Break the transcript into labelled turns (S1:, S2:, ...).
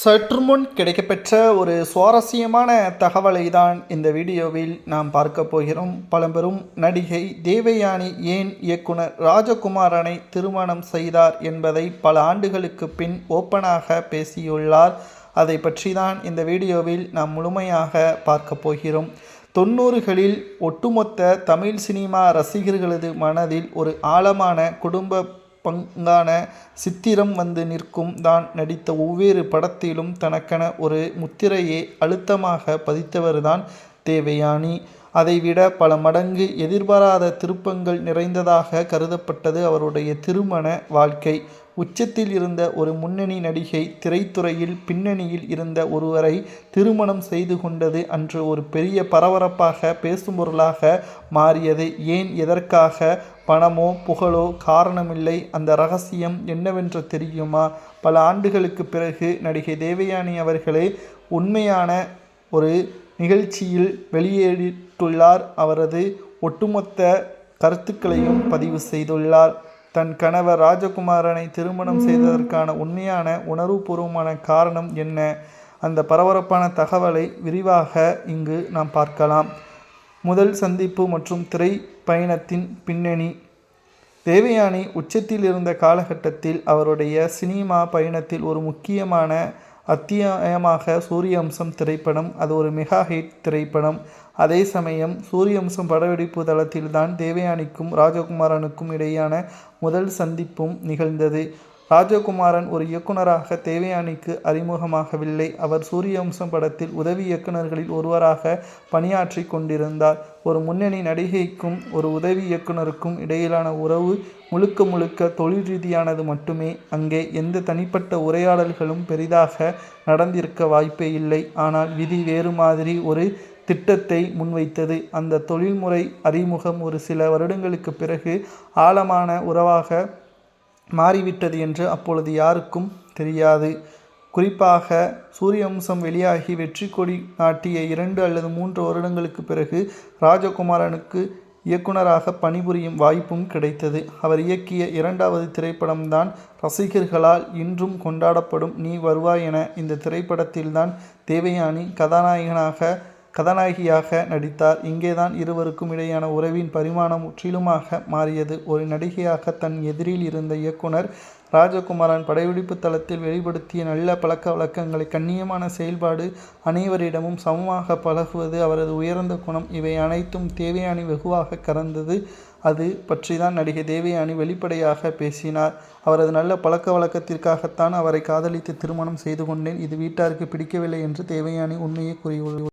S1: சற்று முன் கிடைக்கப்பெற்ற ஒரு சுவாரஸ்யமான தகவலை தான் இந்த வீடியோவில் நாம் பார்க்க போகிறோம். பழம்பெரும் நடிகை தேவயானி ஏன் இயக்குனர் ராஜகுமாரனை திருமணம் செய்தார் என்பதை பல ஆண்டுகளுக்கு பின் ஓப்பனாக பேசியுள்ளார். அதை பற்றி தான் இந்த வீடியோவில் நாம் முழுமையாக பார்க்க போகிறோம். தொண்ணூறுகளில் ஒட்டுமொத்த தமிழ் சினிமா ரசிகர்களது மனதில் ஒரு ஆழமான குடும்ப பங்கான சித்திரம் வந்து நிற்கும். தான் நடித்த ஒவ்வொரு படத்திலும் தனக்கென ஒரு முத்திரையை அழுத்தமாக பதித்தவர்தான் தேவயானி. அதைவிட பல மடங்கு எதிர்பாராத திருப்பங்கள் நிறைந்ததாக கருதப்பட்டது அவருடைய திருமண வாழ்க்கை. உச்சத்தில் இருந்த ஒரு முன்னணி நடிகை திரைத்துறையில் பின்னணியில் இருந்த ஒருவரை திருமணம் செய்து கொண்டது அன்று ஒரு பெரிய பரபரப்பாக பேசும் பொருளாக மாறியது. ஏன் எதற்காக பணமோ புகழோ காரணமில்லை? அந்த ரகசியம் என்னவென்று தெரியுமா? பல ஆண்டுகளுக்கு பிறகு நடிகை தேவயானி அவர்களே உண்மையான ஒரு நிகழ்ச்சியில் வெளியேறிட்டுள்ளார் அவரது ஒட்டுமொத்த கருத்துக்களையும் பதிவு செய்துள்ளார். தன் கணவர் ராஜகுமாரனை திருமணம் செய்ததற்கான உண்மையான உணர்வுபூர்வமான காரணம் என்ன? அந்த பரபரப்பான தகவலை விரிவாக இங்கு நாம் பார்க்கலாம். முதல் சந்திப்பு மற்றும் திரை பயணத்தின் பின்னணி. தேவயானி உச்சத்தில் இருந்த காலகட்டத்தில் அவருடைய சினிமா பயணத்தில் ஒரு முக்கியமான அத்தியாயமாக சூரியவம்சம் திரைப்படம். அது ஒரு மெகா ஹிட் திரைப்படம். அதே சமயம் சூரியவம்சம் படவெடிப்பு தளத்தில்தான் தேவயானிக்கும் ராஜகுமாரனுக்கும் இடையான முதல் சந்திப்பும் நிகழ்ந்தது. ராஜகுமாரன் ஒரு இயக்குனராக தேவயானிக்கு அறிமுகமாகவில்லை. அவர் சூரியவம்சம் படத்தில் உதவி இயக்குநர்களில் ஒருவராக பணியாற்றி கொண்டிருந்தார். ஒரு முன்னணி நடிகைக்கும் ஒரு உதவி இயக்குனருக்கும் இடையிலான உறவு முழுக்க முழுக்க தொழில் ரீதியானது மட்டுமே. அங்கே எந்த தனிப்பட்ட உரையாடல்களும் பெரிதாக நடந்திருக்க வாய்ப்பே இல்லை. ஆனால் விதி வேறு மாதிரி ஒரு திட்டத்தை முன்வைத்தது. அந்த தொழில்முறை அறிமுகம் ஒரு சில வருடங்களுக்கு பிறகு ஆழமான உறவாக மாறிவிட்டது என்று அப்பொழுது யாருக்கும் தெரியாது. குறிப்பாக சூரியவம்சம் வெளியாகி வெற்றி கொடி நாட்டிய இரண்டு அல்லது மூன்று வருடங்களுக்கு பிறகு ராஜகுமாரனுக்கு இயக்குனராக பணிபுரியும் வாய்ப்பும் கிடைத்தது. அவர் இயக்கிய இரண்டாவது திரைப்படம்தான் ரசிகர்களால் இன்றும் கொண்டாடப்படும் நீ வருவாய் என இந்த திரைப்படத்தில்தான் தேவயானி கதாநாயகனாக கதாநாயகியாக நடித்தார். இங்கேதான் இருவருக்கும் இடையான உறவின் பரிமாணம் முற்றிலுமாக மாறியது. ஒரு நடிகையாக தன் எதிரில் இருந்த இயக்குனர் ராஜகுமாரன் படப்பிடிப்பு தளத்தில் வெளிப்படுத்திய நல்ல பழக்க வழக்கங்களை கண்ணியமான செயல்பாடு அனைவரிடமும் சமமாக பழகுவது அவரது உயர்ந்த குணம் இவை அனைத்தும் தேவயானி வெகுவாக கறந்தது. அது பற்றிதான் நடிகை தேவயானி வெளிப்படையாக பேசினார். அவரது நல்ல பழக்க வழக்கத்திற்காகத்தான் அவரை காதலித்து திருமணம் செய்து கொண்டேன். இது வீட்டாருக்கு பிடிக்கவில்லை என்று தேவயானி உண்மையை கூறியுள்ளார்.